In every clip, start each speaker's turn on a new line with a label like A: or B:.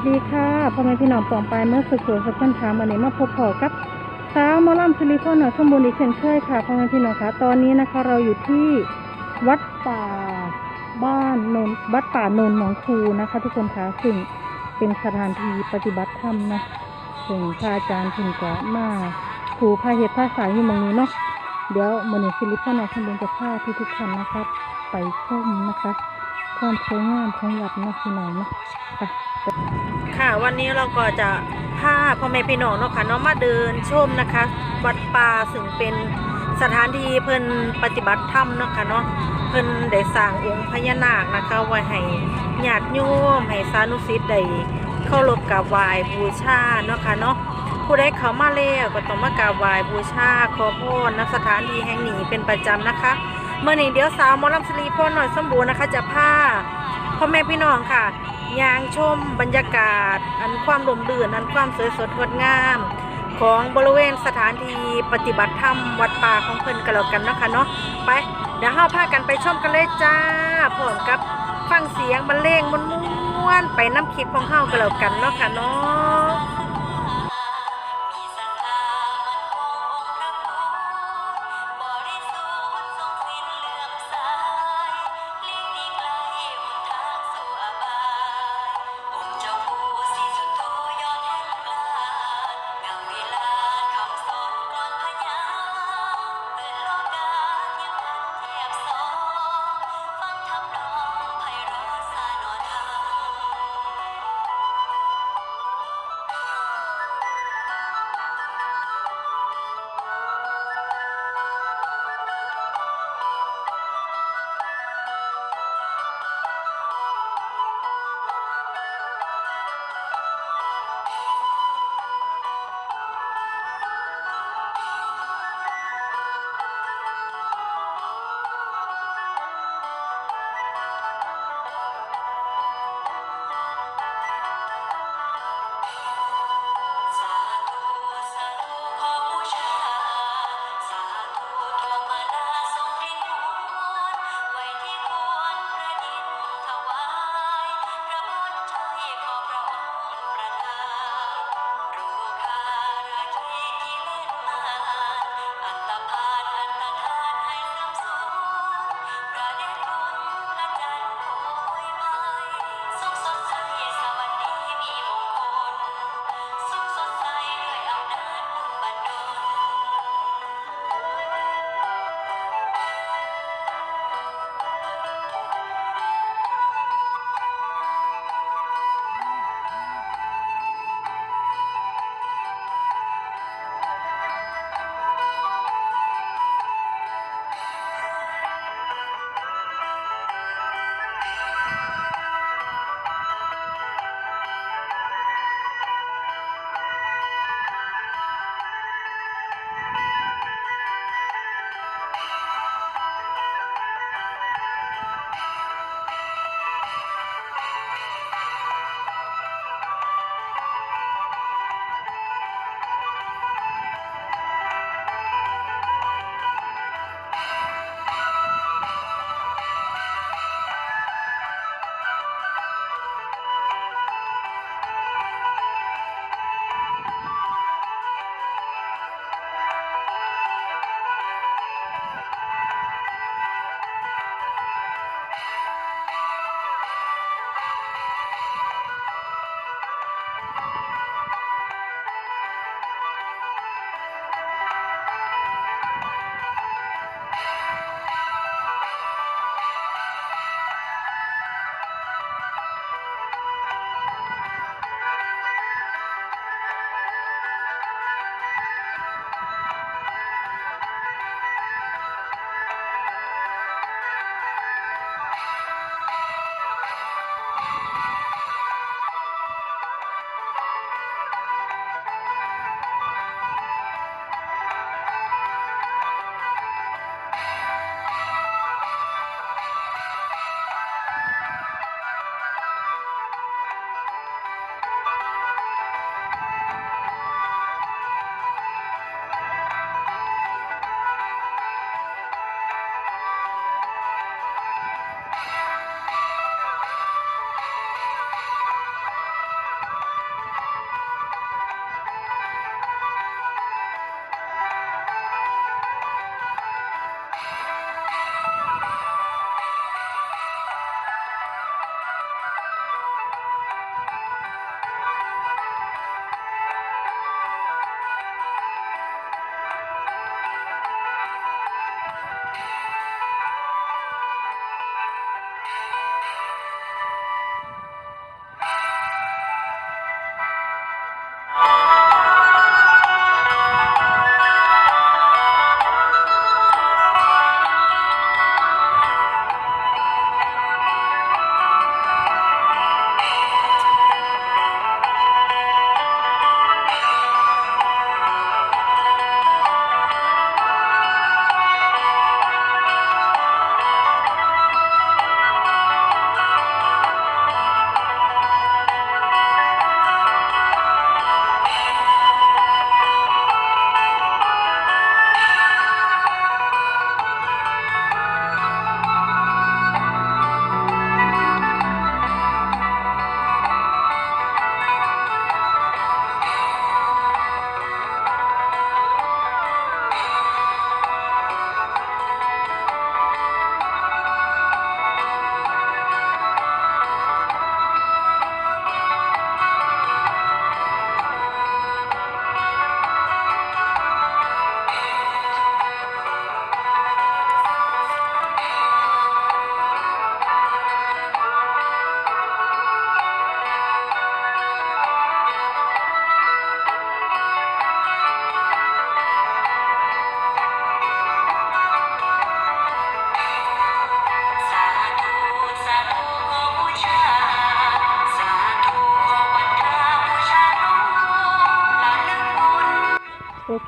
A: สวัสดีค่ะพ่อแม่พี่น้องปองไปเมื่อสุขสวยสักท่านถามวันนี้มาพบพอกับสาวมอลำซิลิคอนหน่อยสมบูรณ์อีกเช่นเคยค่ะพ่อแม่พี่น้องคะตอนนี้นะคะ เราอยู่ที่วัดป่าบ้านนนวัดป่านนหนองคูนะคะ ทุกคนคะซึ่งเป็นสถานที่ปฏิบัติธรรมนะซึ่งพระอาจารย์ถึงจะมาครูพาเหตุภาษาอยู่เมืองนี้เนาะเดี๋ยวมันนี้ซิลิคอนหน่อยสมบูรณ์จะพาที่ทุกท่านนะครับไปชมนะคะ ความสวยงามของวัดเนาะพี่น้องเนาะไป
B: ค่ะวันนี้เราก็จะพาพ่อแม่พี่น้องเนาะค่ะเนาะมาเดินชมนะคะ วัดป่าซึ่งเป็นสถานที่เพิ่นปฏิบัติธรรมเนาะค่ะเนาะเพิ่นได้สร้างองค์พญานาคนะคะไว้ให้ญาติโยมให้สานุสิทธิ์ได้เคารพกราบไหว้บูชาเนาะค่ะเนาะผู้ใดเขามาแล้วก็ต้องมากราบไหว้บูชาขอพรณสถานที่แห่งนี้เป็นประจำนะคะ เมื่อนี้เดี๋ยวสาวมอลำสลีพ่อหน่อยสมบูรณ์นะคะ จะพาพ่อแม่พี่น้องค่ะยางชมบรรยากาศ อันความลมลื่นอันความสวยสดงดงาม ของบริเวณสถานที่ปฏิบัติธรรมวัดป่าของเพิ่นกันแล้วกันเนาะค่ะเนาะไปเดี๋ยวเฮาพากันไปชมกันเลยจ้าพร้อมกับฟังเสียงบรรเลงม้วนๆไปน้ำคลิปของเฮากันแล้วกันเนาะค่ะเนาะ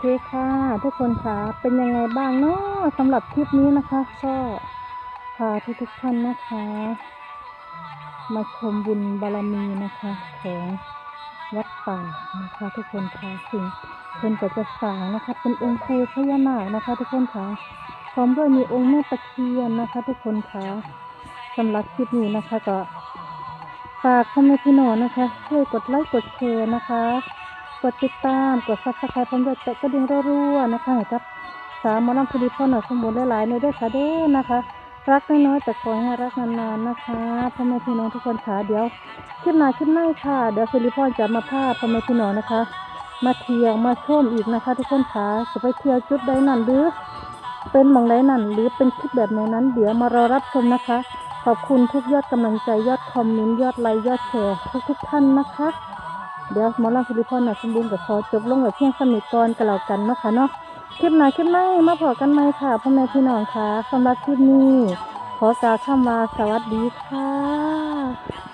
C: เคค่ะ
A: ทุกคนคะเป็นยังไงบ้างเนาะสำหรับคลิปนี้นะคะก็พาทุกทุกท่านนะคะ มาชมบุญบารมีนะคะของวัดป่านะคะ ทุกคนคะสิ่งเพิ่นก็จะสางนะคะเป็นองค์ปู่พญานาคนะคะ ทุกคนคะพร้อมด้วยมีองค์แม่ตะเคียนนะคะ ทุกคนคะสำหรับคลิปนี้นะคะก็ฝากพ่อแม่พี่น้องนะคะช่วยกดไลค์กดแชร์นะคะ กดติดตาม กดซับสไครต์พร้อมด้วยแตะกระดิ่งรัวๆนะคะให้กับสามมอลำพอดีพ่อหน่อยสมบูรณ์หลายๆในด้วยค่ะเด้อนะคะ รักน้อยๆแต่ขอให้รักนานๆนะคะพ่อแม่พี่น้องทุกคนค่ะเดี๋ยวขึ้นมาขึ้นไม่ค่ะ เดี๋ยวสิริพรจะมาพาพ่อแม่พี่น้องนะคะ มาเที่ยวมาชมอีกนะคะ ทุกคนค่ะจะไปเที่ยวจุดใดนั่นหรือเป็นมองใดนั่นหรือเป็นคลิปแบบไหนนั้น เดี๋ยวมารอรับชมนะคะ ขอบคุณทุกยอดกำลังใจยอดคอมเมนต์ยอดไลค์ยอดแชร์ทุกๆท่านนะคะ เดี๋ยวหมอลำสิริพรหน่อยสมบูรณ์กับพอจบลงแบบเพียงสนิทก่อนกับเรากันเนาะค่ะเนาะคลิปหน้าคลิปหน้ามาพอกันไหมค่ะพ่อแม่พี่น้องค่ะสำหรับคลิปนี้ ขอกล่าวคำว่าสวัสดีค่ะ